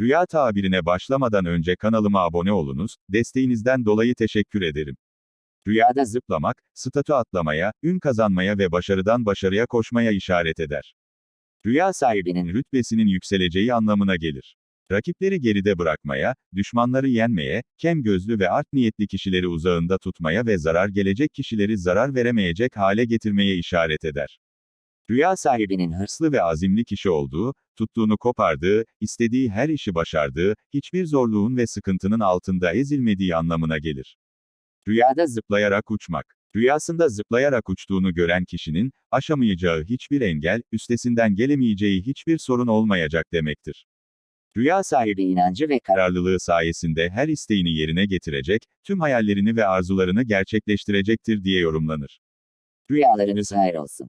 Rüya tabirine başlamadan önce kanalıma abone olunuz, desteğinizden dolayı teşekkür ederim. Rüyada zıplamak, statü atlamaya, ün kazanmaya ve başarıdan başarıya koşmaya işaret eder. Rüya sahibinin rütbesinin yükseleceği anlamına gelir. Rakipleri geride bırakmaya, düşmanları yenmeye, kem gözlü ve art niyetli kişileri uzağında tutmaya ve zarar gelecek kişileri zarar veremeyecek hale getirmeye işaret eder. Rüya sahibinin hırslı ve azimli kişi olduğu, tuttuğunu kopardığı, istediği her işi başardığı, hiçbir zorluğun ve sıkıntının altında ezilmediği anlamına gelir. Rüyada zıplayarak uçmak. Rüyasında zıplayarak uçtuğunu gören kişinin, aşamayacağı hiçbir engel, üstesinden gelemeyeceği hiçbir sorun olmayacak demektir. Rüya sahibi inancı ve kararlılığı sayesinde her isteğini yerine getirecek, tüm hayallerini ve arzularını gerçekleştirecektir diye yorumlanır. Rüyalarınız hayır olsun.